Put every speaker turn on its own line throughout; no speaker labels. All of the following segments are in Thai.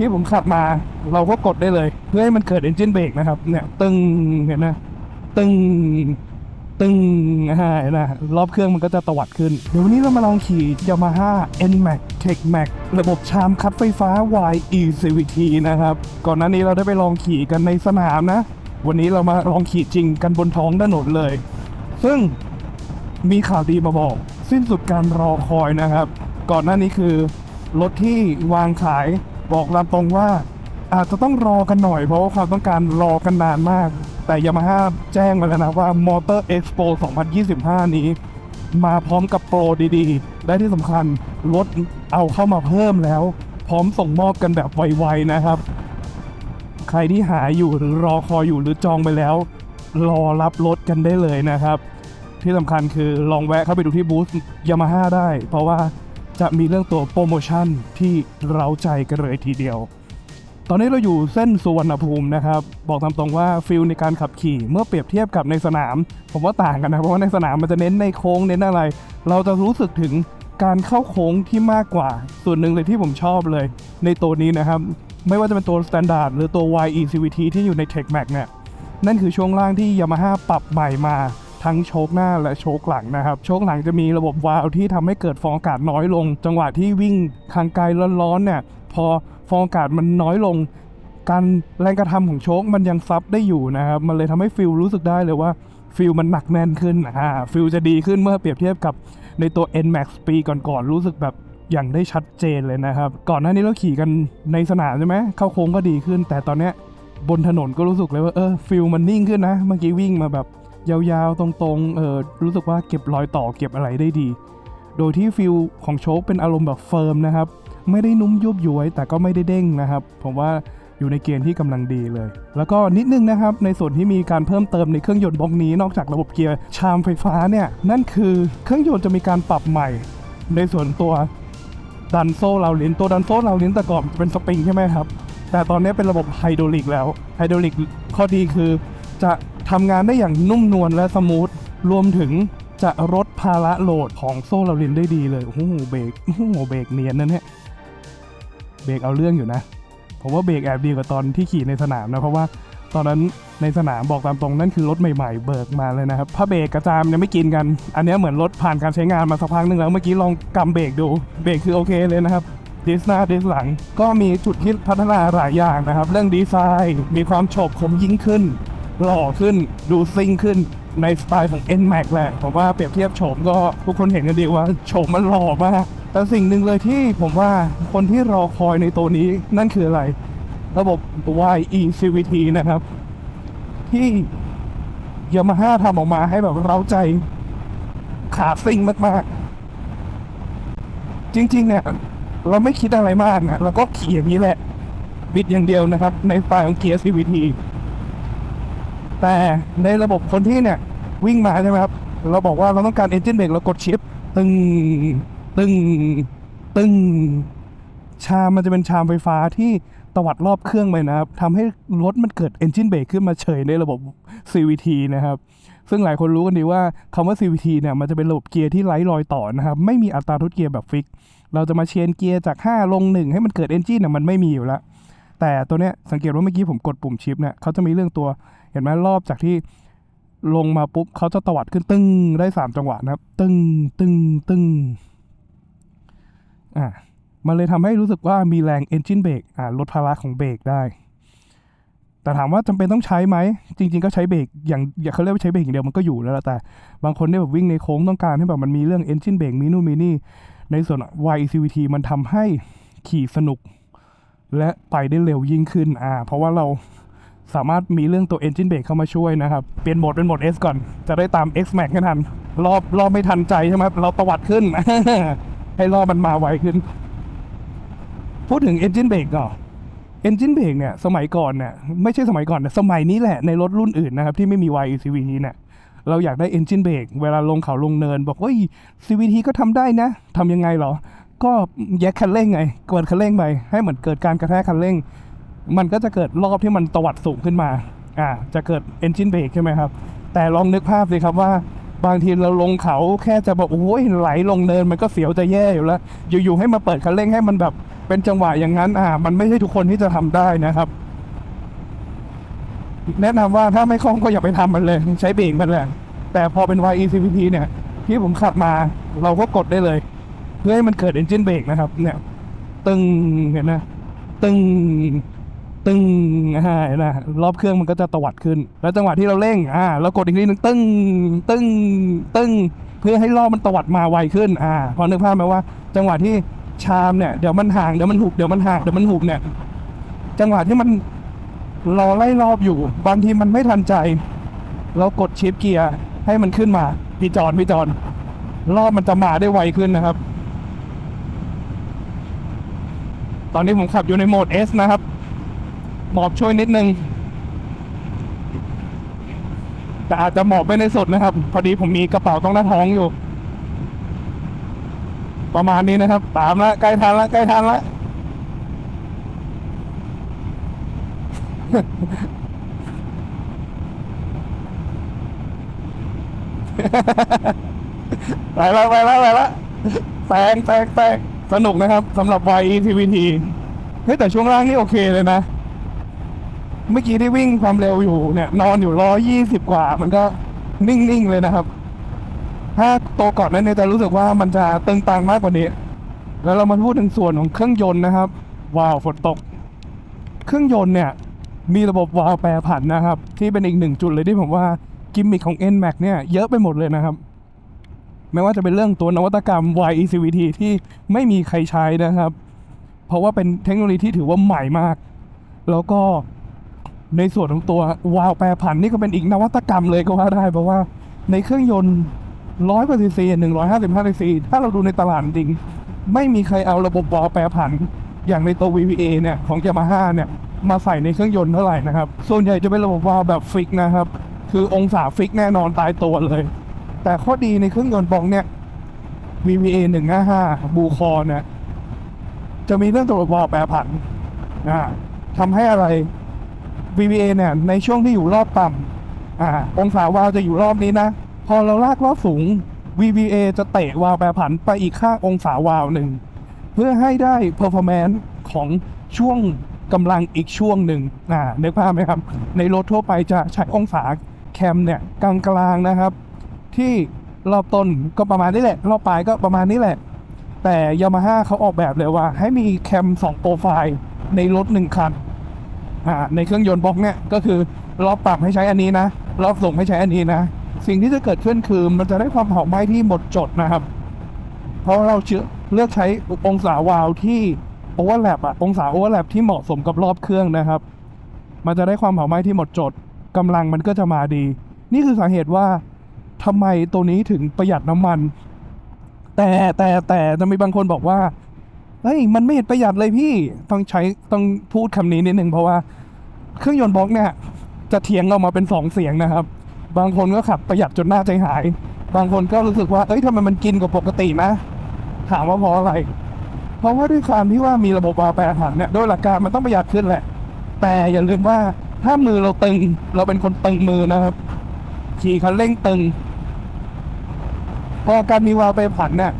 ที่ผมขับมา เราก็กดได้เลย เพื่อให้มันเกิด engine brake นะครับ เนี่ย ตึงเห็นนะตึงตึงอ่าเห็นนะรอบเครื่องมันก็จะตวัดขึ้น เดี๋ยววันนี้เรามาลองขี่ Yamaha NMAX Tech Max ระบบชามคัดไฟฟ้า YE CVT นะครับ ก่อนหน้านี้เราได้ไปลองขี่กันในสนามนะ วันนี้เรามาลองขี่จริงกันบนท้องถนนเลย ซึ่งมีข่าวดีมาบอก สิ้นสุดการรอคอยนะครับ ก่อนหน้านี้คือรถที่วางขาย บอกตามตรงว่า อาจจะต้องรอกันหน่อยเพราะว่าความต้องการรอกันนานมาก แต่ยามาฮ่าแจ้งมาแล้วนะว่า Motor Expo 2025 นี้ มาพร้อมกับโปรดีๆ และที่สำคัญรถเอาเข้ามาเพิ่มแล้ว พร้อมส่งมอบกันแบบไวๆนะครับ ใครที่หาอยู่หรือรอคอยอยู่หรือจองไปแล้ว รอรับรถกันได้เลยนะครับ ที่สำคัญคือลองแวะเข้าไปดูที่บูธยามาฮ่าได้ เพราะว่า จะมีเรื่องตัวโปรโมชั่นที่เราใจกันเลยทีเดียว ตอนนี้เราอยู่เส้นสุวรรณภูมินะครับ บอกตามตรงว่าฟิลในการขับขี่เมื่อเปรียบเทียบกับในสนาม ผมว่าต่างกันนะ เพราะว่าในสนามมันจะเน้นในโค้งเน้นอะไร เราจะรู้สึกถึงการเข้าโค้งที่มากกว่า ส่วนหนึ่งเลยที่ผมชอบเลย ในตัวนี้นะครับ ไม่ว่าจะเป็นตัว Standard หรือตัว YE CVT ที่อยู่ใน Tech Max เนี่ยนั่นคือช่วงล่างที่ Yamaha ปรับใหม่มา ทั้งโชคหน้าและโชคหลังนะครับ โชคหลังจะมีระบบวาล์วที่ทำให้เกิดฟองอากาศน้อยลง จังหวะที่วิ่งทางไกลร้อนๆเนี่ยพอฟองอากาศมันน้อยลง การแรงกระทำของโชคมันยังซับได้อยู่นะครับ มันเลยทำให้ฟิลรู้สึกได้เลยว่าฟิลมันหนักแน่นขึ้นอ่าฟิลจะดีขึ้นเมื่อเปรียบเทียบกับในตัว NMAX ปีก่อนๆรู้สึกแบบอย่างได้ชัดเจนเลยนะครับ ก่อนหน้านี้เราขี่กันในสนามใช่ไหมเข้าโค้งก็ดีขึ้น แต่ตอนเนี้ยบนถนนก็รู้สึกเลยว่าเออฟิลมันนิ่งขึ้นนะ เมื่อกี้วิ่งมาแบบ ยาวๆ ตรงๆ เออรู้สึกว่าเก็บรอยต่อเก็บอะไรได้ดี โดยที่ฟิลของโชคเป็นอารมณ์แบบเฟิร์มนะครับ ไม่ได้นุ่มยุบย้วยแต่ก็ไม่ได้เด้งนะครับ ผมว่าอยู่ในเกณฑ์ที่กำลังดีเลย แล้วก็นิดนึงนะครับ ในส่วนที่มีการเพิ่มเติมในเครื่องยนต์บล็อกนี้นอกจากระบบเกียร์ชามไฟฟ้าเนี่ย นั่นคือเครื่องยนต์จะมีการปรับใหม่ ในส่วนตัวดันโซ่เราลิ้นตัวดันโซ่เราลิ้นแต่ก่อนเป็นสปริงใช่ไหมครับ แต่ตอนนี้เป็นระบบไฮดรอลิกแล้วไฮดรอลิกข้อดีคือจะ ทำงานได้อย่างนุ่มนวลและสมูท รวมถึงจะลดภาระโหลดของโซ่เราลินได้ดีเลย โอ้โหเบรกโอ้โหเบรกเนียนนะเนี่ยเบรกเอาเรื่องอยู่นะ ผมว่าเบรกแอบดีกว่าตอนที่ขี่ในสนามนะ เพราะว่าตอนนั้นในสนามบอกตามตรงนั่นคือรถใหม่ๆ เบิกมาเลยนะครับผ้าเบรกกระจามยังไม่กินกัน อันนี้เหมือนรถผ่านการใช้งานมาสักพักหนึ่งแล้วเมื่อกี้ลองกำเบรกดู เบรกคือโอเคเลยนะครับดิสหน้าดิสหลังก็มีจุดที่พัฒนาหลายอย่างนะครับ เรื่องดีไซน์ มีความโฉบคมยิ่งขึ้น หล่อขึ้นดูซิ่งขึ้นในสไตล์ของ NMAX แหละผมว่าเปรียบเทียบโฉมก็ทุกคนเห็นกันดีว่าโฉมมันหล่อมากแต่สิ่งหนึ่งเลยที่ผมว่าคนที่รอคอยในตัวนี้นั่นคืออะไร ระบบ YE CVT นะครับ ที่ยามาฮ่าทำออกมาให้แบบเร้าใจขาซิ่งมากๆ จริง ๆ เนี่ย เราไม่คิดอะไรมากนะเราก็ขี่อย่างนี้แหละ บิดอย่างเดียวนะครับ ในไฟล์ของเกียร์ CVT แต่ในระบบคนที่เนี่ยวิ่งมาใช่ไหมครับ เราบอกว่าเราต้องการ engine brake เรากดชิปตึงตึงตึงชามมันจะเป็นชามไฟฟ้าที่ตวัดรอบเครื่องไปนะครับทำให้รถมันเกิด engine brake ขึ้นมาเฉยในระบบ CVT นะครับ ซึ่งหลายคนรู้กันดีว่าคำว่า CVT เนี่ยมันจะเป็นระบบเกียร์ที่ไร้รอยต่อนะครับ ไม่มีอัตราทดเกียร์แบบฟิก เราจะมาเชนเกียร์จาก 5 ลง 1 ให้มันเกิด engine เนี่ยมันไม่มีอยู่แล้ว แต่ตัวเนี้ยสังเกตว่าเมื่อกี้ผมกดปุ่มชิปเนี่ยเขาจะมีเรื่องตัว เห็นไหมรอบจากที่ลงมาปุ๊บเขาจะตวัดขึ้นตึ้งได้3จังหวะนะครับ ตึ้งตึ้งตึ้งอะมันเลยทำให้รู้สึกว่ามีแรง engine brake อ่าลดภาระของเบรกได้ แต่ถามว่าจำเป็นต้องใช้ไหม จริง ๆ ก็ใช้เบรกอย่างอย่างเขาเรียกว่าใช้เบรกอย่างเดียวมันก็อยู่แล้วแต่ บางคนเนี่ยแบบวิ่งในโค้งต้องการให้แบบมันมีเรื่อง engine brake มีนู่นมีนี่ ในส่วน YCVT มันทำให้ขี่สนุก และไปได้เร็วยิ่งขึ้นอ่าเพราะว่าเรา สามารถมีเรื่องตัว engine brake เข้ามาช่วยนะครับ เปลี่ยนโหมดเป็นโหมด S ก่อน จะได้ตาม X Max ให้ทัน รอบรอบไม่ทันใจใช่ไหมครับเราตวัดขึ้น ให้รอบมันมาไวขึ้น พูดถึง engine brake ก่อน engine brake เนี่ย สมัยก่อนเนี่ย ไม่ใช่สมัยก่อนนะสมัยนี้แหละในรถรุ่นอื่นนะครับ ที่ไม่มี YCVT เนี่ยเราอยากได้ engine brake เวลาลงเขาลงเนิน บอกว่า CVT ก็ทำได้นะทำยังไงเหรอ ก็แยกคันเร่งไงกดคันเร่งไปให้เหมือนเกิดการกระแทกคันเร่ง มันก็จะเกิดรอบที่มันตวัดสูงขึ้นมาอ่าจะเกิด engine brake ใช่ไหมครับ แต่ลองนึกภาพสิครับว่าบางทีเราลงเขาแค่จะบอกโอ้ยไหลลงเนินมันก็เสียวจะแย่อยู่แล้ว อยู่ๆให้มาเปิดคันเร่งให้มันแบบเป็นจังหวะอย่างนั้นอ่ามันไม่ใช่ทุกคนที่จะทำได้นะครับ แนะนำว่าถ้าไม่คล่องก็อย่าไปทำมันเลย ใช้เบรกมันแหละแต่พอเป็น YECVT เนี่ย ที่ผมขับมาเราก็กดได้เลย เพื่อให้มันเกิด engine brake นะครับ เนี่ย ตึงเห็นนะตึง ตึงอ่านะรอบเครื่องมันก็จะตวัดขึ้น แล้วจังหวะที่เราเร่งอ่าเรากดอีกทีนึงตึงตึงตึงเพื่อให้รอบมันตวัดมาไวขึ้นอ่าพอนึกภาพไหมว่า จังหวะที่ชามเนี่ยเดี๋ยวมันห่างเดี๋ยวมันหุบเดี๋ยวมันห่างเดี๋ยวมันหุบเนี่ยจังหวะที่มันรอไล่รอบอยู่ บางทีมันไม่ทันใจ เรากดชิปเกียร์ให้มันขึ้นมาพี่จอนพี่จอนรอบมันจะมาได้ไวขึ้นนะครับ ตอนนี้ผมขับอยู่ในโหมด S นะครับ หมอบช่วยนิดนึง แต่อาจจะหมอบไม่ในสุดนะครับ พอดีผมมีกระเป๋าต้องหน้าท้องอยู่ ประมาณนี้นะครับ ตามละใกล้ทันละใกล้ทันละไปแล้วไปแล้วไปแล้วแซงแซงแซงสนุกนะครับสำหรับ YETVT เฮ้ยแต่ช่วงล่างนี่โอเคเลยนะ เมื่อกี้ที่วิ่งความเร็วอยู่เนี่ย นอนอยู่ร้อยี่สิบกว่า มันก็นิ่งๆเลยนะครับ ถ้าโตก่อนนั้นเนี่ยจะรู้สึกว่ามันจะตึงตังมากกว่านี้ แล้วเรามาพูดถึงส่วนของเครื่องยนต์นะครับ ว้าวฝนตก เครื่องยนต์เนี่ย มีระบบวาล์วแปรผันนะครับ ที่เป็นอีกหนึ่งจุดเลยที่ผมว่ากิมมิคของ NMAX เนี่ยเยอะไปหมดเลยนะครับไม่ว่าจะเป็นเรื่องตัวนวัตกรรม YECVT ที่ไม่มีใครใช้นะครับ เพราะว่าเป็นเทคโนโลยีที่ถือว่าใหม่มาก แล้วก็ ในส่วนของตัววาล์วแปรผันนี่ก็เป็นอีกนวัตกรรมเลยก็ว่าได้เพราะว่าในเครื่องยนต์ร้อยกว่าซีซีหนึ่งร้อยห้าสิบห้าซีซีถ้าเราดูในตลาดจริง ไม่มีใครเอาระบบวาล์วแปรผัน อย่างในตัว VVA เนี่ยของ Yamaha เนี่ยมาใส่ในเครื่องยนต์เท่าไหร่นะครับ ส่วนใหญ่จะเป็นระบบวาล์วแบบฟิกนะครับ คือองศาฟิกแน่นอนตายตัวเลย แต่ข้อดีในเครื่องยนต์บองเนี่ย VVA 155บูคอเนี่ยจะมีเรื่องตัววาล์วแปรผันอ่าทำให้อะไร VVA เนี่ยในช่วงที่อยู่รอบต่ำอ่าองศาวาล์วจะอยู่รอบนี้นะ พอเราลากรอบสูง VVA จะเตะวาล์วแปรผันไปอีกข้างองศาวาล์วหนึ่ง เพื่อให้ได้ performance ของช่วงกำลังอีกช่วงหนึ่งอ่านึกภาพไหมครับ ในรถทั่วไปจะใช้องศาแคมเนี่ยกลางๆนะครับ ที่รอบต้นก็ประมาณนี้แหละ รอบปลายก็ประมาณนี้แหละ แต่ยามาฮ่าเขาออกแบบเลยว่า ให้มีแคม2โปรไฟล์ในรถหนึ่งคัน ในเครื่องยนต์บล็อกเนี่ยก็คือรอบต่ำให้ใช้อันนี้นะรอบส่งให้ใช้อันนี้นะ สิ่งที่จะเกิดขึ้นคือมันจะได้ความเผาไหม้ที่หมดจดนะครับ เพราะเราเลือกใช้องศาวาล์วที่โอเวอร์แลปอะองศาโอเวอร์แลปที่เหมาะสมกับรอบเครื่องนะครับ มันจะได้ความเผาไหม้ที่หมดจดกำลังมันก็จะมาดี นี่คือสาเหตุว่าทำไมตัวนี้ถึงประหยัดน้ำมัน แต่แต่แต่จะมีบางคนบอกว่า เฮ้ยมันไม่เห็นประหยัดเลยพี่ต้องใช้ต้องพูดคำนี้นิดนึงเพราะว่าเครื่องยนต์บล็อกเนี่ย จะเถียงออกมาเป็นสองเสียงนะครับ บางคนก็ขับประหยัดจนหน้าใจหาย บางคนก็รู้สึกว่าเอ้ยทำไมมันกินกว่าปกตินะ ถามว่าเพราะอะไร เพราะว่าด้วยความที่ว่ามีระบบวาล์วแปรผันเนี่ยโดยหลักการมันต้องประหยัดขึ้นแหละ แต่อย่าลืมว่าถ้ามือเราตึง เราเป็นคนตึงมือนะครับขี่คันเร่งตึงพอการมีวาล์วแปรผันเนี่ย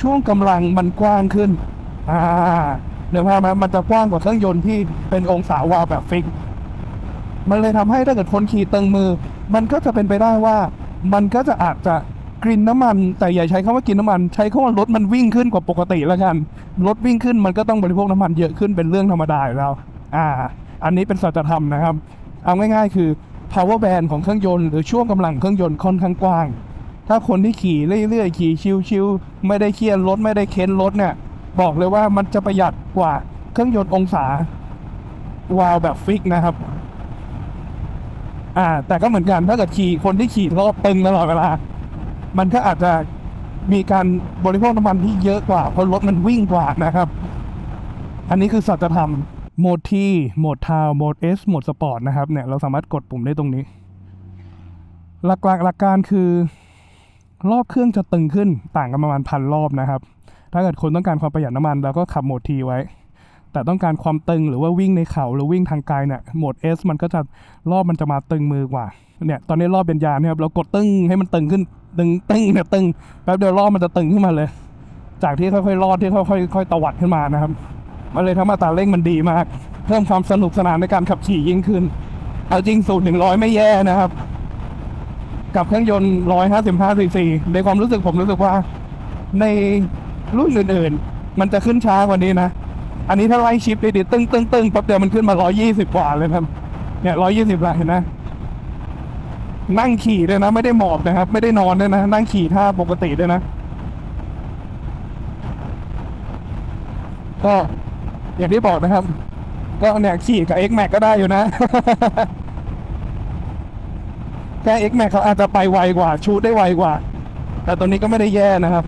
ช่วงกำลังมันกว้างขึ้น อ่าเดี๋ยวพามามันจะกว้างกว่าเครื่องยนต์ที่เป็นองศาวาล์วแบบฟิก มันเลยทำให้ถ้าเกิดคนขี่ตึงมือ มันก็จะเป็นไปได้ว่า มันก็จะอาจจะกินน้ำมัน แต่อย่าใช้คำว่ากินน้ำมัน ใช้คำว่ารถมันวิ่งขึ้นกว่าปกติแล้วกันรถวิ่งขึ้นมันก็ต้องบริโภคน้ำมันเยอะขึ้นเป็นเรื่องธรรมดาอยู่แล้วอ่า อันนี้เป็นสัจธรรมนะครับ เอาง่าย ๆ คือ power band ของเครื่องยนต์หรือช่วงกำลังเครื่องยนต์ค่อนข้างกว้าง ถ้าคนที่ขี่เรื่อยๆขี่ชิวๆไม่ได้เครียดรถไม่ได้เค้นรถเนี่ย บอกเลยว่ามันจะประหยัดกว่าเครื่องยนต์องศาวาล์วแบบฟิกนะครับ อ่า แต่ก็เหมือนกันถ้าเกิดขี่คนที่ขี่รอบตึงตลอดเวลา มันก็อาจจะมีการบริโภคน้ำมันที่เยอะกว่า เพราะรถมันวิ่งกว่านะครับ อันนี้คือสัจธรรมโหมดที่โหมดทาวโหมด S โหมดสปอร์ตนะครับเนี่ยเราสามารถกดปุ่มได้ตรงนี้ หลักๆหลักการคือ รอบเครื่องจะตึงขึ้นต่างกันประมาณพันรอบนะครับ ถ้าเกิดคนต้องการความประหยัดน้ำมันเราก็ขับโหมดทีไว้ แต่ต้องการความตึงหรือว่าวิ่งในเขาหรือวิ่งทางไกลเนี่ยโหมด S มันก็จะรอบมันจะมาตึงมือกว่าเนี่ยตอนนี้รอบเป็นยานเนี่ยครับเรากดตึงให้มันตึงขึ้นตึงตึงเนี่ยตึงแป๊บเดียวรอบมันจะตึงขึ้นมาเลย จากที่ค่อยๆรอดที่ค่อยๆค่อยๆตวัดขึ้นมานะครับมันเลยทำให้อัตราเร่งมันดีมาก เพิ่มความสนุกสนานในการขับขี่ยิ่งขึ้น เอาจริงสูตรหนึ่งร้อยไม่แย่นะครับ กับเครื่องยนต์155ซีซีในความรู้สึกผมรู้สึกว่าใน รุ่นอื่นๆ มันจะขึ้นช้ากว่านี้นะ อันนี้ถ้าไล่ชิปดีๆตึ้งตึ้งตึ้งแป๊บเดียวมันขึ้นมา120กว่าเลยครับ เนี่ย120ละเห็นไหมนั่งขี่ด้วยนะ ไม่ได้หมอบนะครับ ไม่ได้นอนด้วยนะ นั่งขี่ท่าปกติด้วยนะ ก็อย่างที่บอกนะครับ ก็เนี่ยขี่กับ X Max ก็ได้อยู่นะแค่ X Max เขาอาจจะไปไวกว่า ชูดได้ไวกว่า แต่ตัวนี้ก็ไม่ได้แย่นะครับ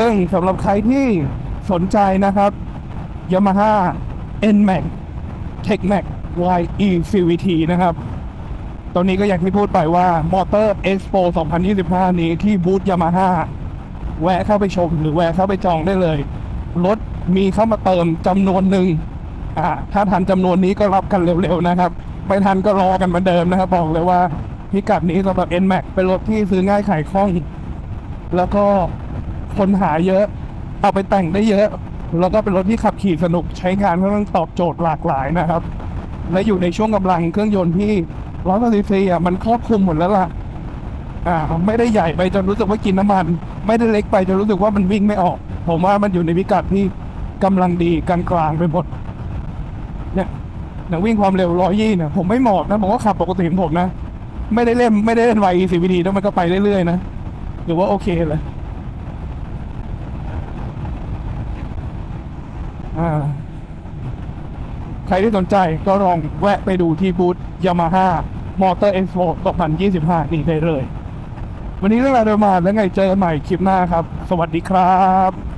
ซึ่งสำหรับใครที่สนใจนะครับ Yamaha NMAX TechMax YE CVT นะครับ ตอนนี้ก็อย่างที่พูดไปว่า Motor Expo 2025 นี้ที่บูธ Yamaha แวะเข้าไปชมหรือแวะเข้าไปจองได้เลย รถมีเข้ามาเติมจำนวนหนึ่งอ่าถ้าทันจำนวนนี้ก็รับกันเร็วๆนะครับ ไม่ทันก็รอกันเหมือนเดิมนะครับ บอกเลยว่าพิกัดนี้สำหรับ NMAX เป็นรถที่ซื้อง่ายขายคล่อง แล้วก็ คนหาเยอะ เอาไปแต่งได้เยอะ แล้วก็เป็นรถที่ขับขี่สนุกใช้งานค่อนข้างตอบโจทย์หลากหลายนะครับ และอยู่ในช่วงกำลังเครื่องยนต์ที่ร้อยซีซีอะมันครอบคลุมหมดแล้วล่ะ อ่า ไม่ได้ใหญ่ไปจนรู้สึกว่ากินน้ำมัน ไม่ได้เล็กไปจนรู้สึกว่ามันวิ่งไม่ออก ผมว่ามันอยู่ในพิกัดที่กำลังดีกลางกลางๆไปหมดเนี่ยนังวิ่งความเร็วร้อยยี่เนี่ยผมไม่หมอบนะผมก็ขับปกติของผมนะ ไม่ได้เล่นไม่ได้เล่นไว CVT แล้วมันก็ไปเรื่อยๆนะหรือว่าโอเคเลย อ่า ใครที่สนใจก็ลองแวะไปดูที่บูธ Yamaha Motor Expo 2025 นี่ได้เลย วันนี้เรื่องราวเดยประมาแล้วไงเจอกันใหม่คลิปหน้าครับ สวัสดีครับ